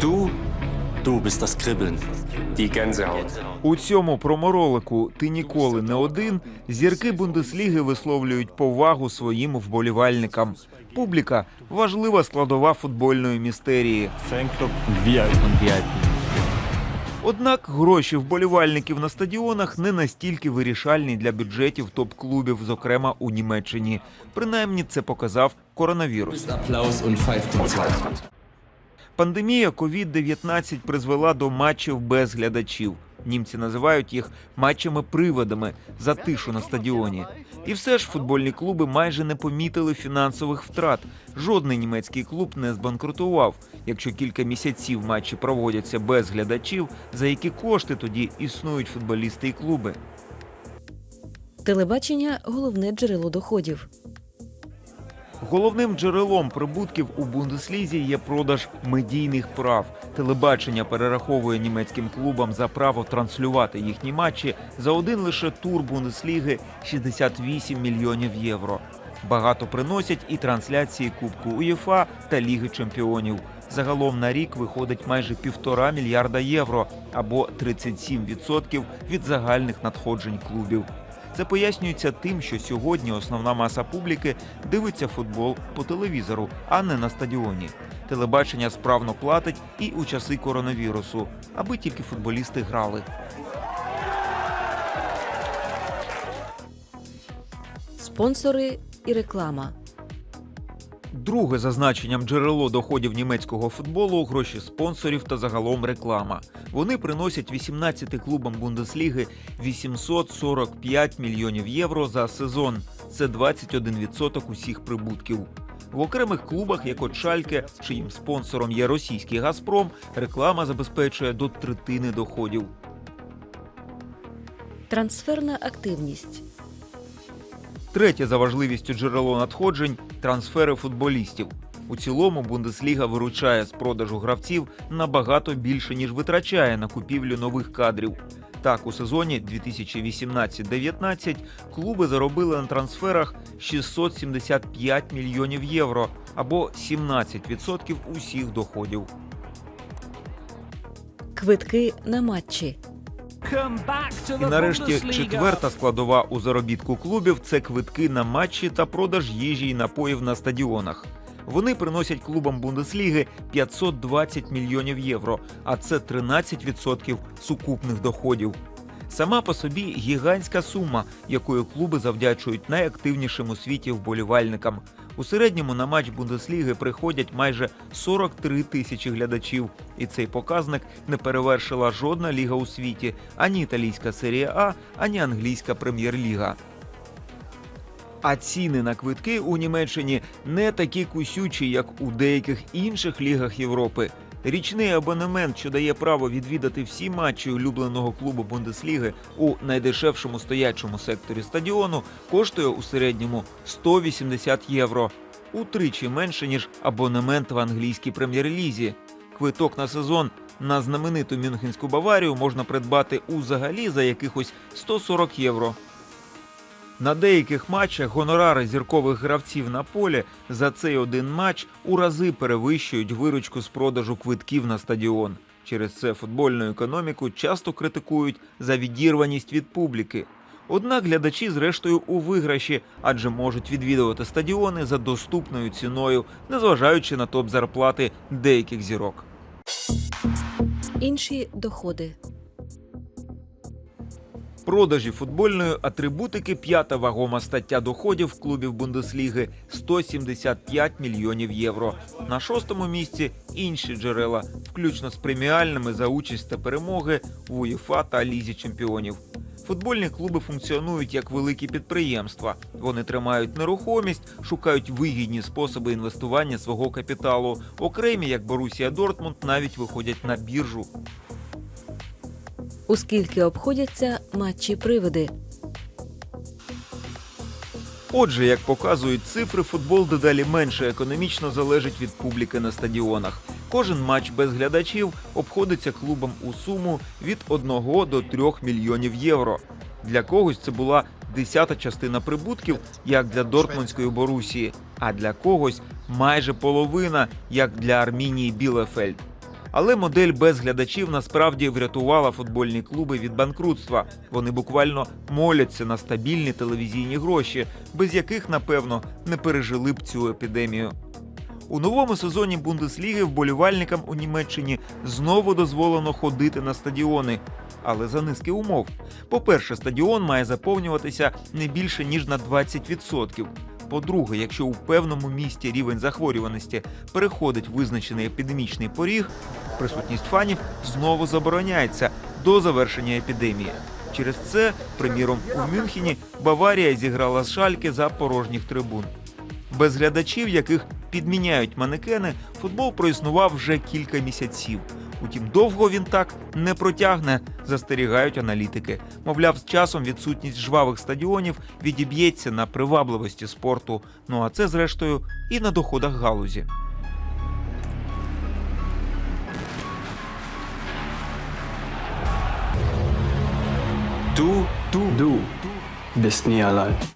Du, du bist das Kribbeln, die Gänsehaut. У цьому проморолику ти ніколи не один. Зірки Бундесліги висловлюють повагу своїм вболівальникам. Публіка важлива складова футбольної містерії. Fanclub. Однак гроші вболівальників на стадіонах не настільки вирішальні для бюджетів топ-клубів, зокрема у Німеччині. Принаймні це показав коронавірус. Пандемія COVID-19 призвела до матчів без глядачів. Німці називають їх матчами-приводами за тишу на стадіоні. І все ж футбольні клуби майже не помітили фінансових втрат. Жодний німецький клуб не збанкрутував. Якщо кілька місяців матчі проводяться без глядачів, за які кошти тоді існують футболісти і клуби. Телебачення головне джерело доходів. Головним джерелом прибутків у Бундеслізі є продаж медійних прав. Телебачення перераховує німецьким клубам за право транслювати їхні матчі за один лише тур Бундесліги 68 мільйонів євро. Багато приносять і трансляції Кубку УЄФА та Ліги Чемпіонів. Загалом на рік виходить майже півтора мільярда євро або 37% від загальних надходжень клубів. Це пояснюється тим, що сьогодні основна маса публіки дивиться футбол по телевізору, а не на стадіоні. Телебачення справно платить і у часи коронавірусу, аби тільки футболісти грали. Спонсори і реклама. Друге за значенням джерело доходів німецького футболу гроші спонсорів та загалом реклама. Вони приносять 18 клубам Бундесліги 845 мільйонів євро за сезон. Це 21% усіх прибутків. В окремих клубах, як от Шальке, чиїм спонсором є російський Газпром, реклама забезпечує до третини доходів. Трансферна активність. Третє за важливістю джерело надходжень трансфери футболістів. У цілому Бундесліга виручає з продажу гравців набагато більше ніж витрачає на купівлю нових кадрів. Так, у сезоні 2018-19 клуби заробили на трансферах 675 мільйонів євро або 17% усіх доходів. Квитки на матчі. І нарешті четверта складова у заробітку клубів це квитки на матчі та продаж їжі і напоїв на стадіонах. Вони приносять клубам Бундесліги 520 мільйонів євро, а це 13% сукупних доходів. Сама по собі гігантська сума, якою клуби завдячують найактивнішим у світі вболівальникам. У середньому на матч Бундесліги приходять майже 43 тисячі глядачів, і цей показник не перевершила жодна ліга у світі ані італійська серія А, ані англійська прем'єр-ліга. А ціни на квитки у Німеччині не такі кусючі, як у деяких інших лігах Європи. Річний абонемент, що дає право відвідати всі матчі улюбленого клубу Бундесліги у найдешевшому стоячому секторі стадіону, коштує у середньому 180 євро, утричі менше ніж абонемент в англійській прем'єр-лізі. Квиток на сезон на знамениту Мюнхенську Баварію можна придбати узагалі за якихось 140 євро. На деяких матчах гонорари зіркових гравців на полі за цей один матч у рази перевищують виручку з продажу квитків на стадіон. Через це футбольну економіку часто критикують за відірваність від публіки. Однак глядачі, зрештою, у виграші, адже можуть відвідувати стадіони за доступною ціною, незважаючи на топ зарплати деяких зірок. Інші доходи. Продажі футбольної атрибутики п'ята вагома стаття доходів клубів Бундесліги 175 мільйонів євро. На шостому місці інші джерела, включно з преміальними за участь та перемоги в УЄФА та Лізі чемпіонів. Футбольні клуби функціонують як великі підприємства. Вони тримають нерухомість, шукають вигідні способи інвестування свого капіталу. Окремі, як Борусія Дортмунд, навіть виходять на біржу. У скільки обходяться матчі приводи. Отже, як показують цифри, футбол дедалі менше економічно залежить від публіки на стадіонах. Кожен матч без глядачів обходиться клубам у суму від 1 до 3 мільйонів євро. Для когось це була десята частина прибутків, як для Дортмундської Борусії, а для когось майже половина, як для Армінії Білефельд. Але модель без глядачів насправді врятувала футбольні клуби від банкрутства. Вони буквально моляться на стабільні телевізійні гроші, без яких, напевно, не пережили б цю епідемію. У новому сезоні Бундесліги вболівальникам у Німеччині знову дозволено ходити на стадіони, але за низки умов. По-перше, стадіон має заповнюватися не більше ніж на 20%. По-друге, якщо у певному місті рівень захворюваності переходить визначений епідемічний поріг, присутність фанів знову забороняється до завершення епідемії. Через це, приміром, у Мюнхені Баварія зіграла з шальки за порожніх трибун. Без глядачів, яких підміняють манекени, футбол проіснував вже кілька місяців. Утім, довго він так не протягне, застерігають аналітики. Мовляв, з часом відсутність жвавих стадіонів відіб'ється на привабливості спорту. Ну а це, зрештою, і на доходах галузі. Du, du, Du bist nie allein.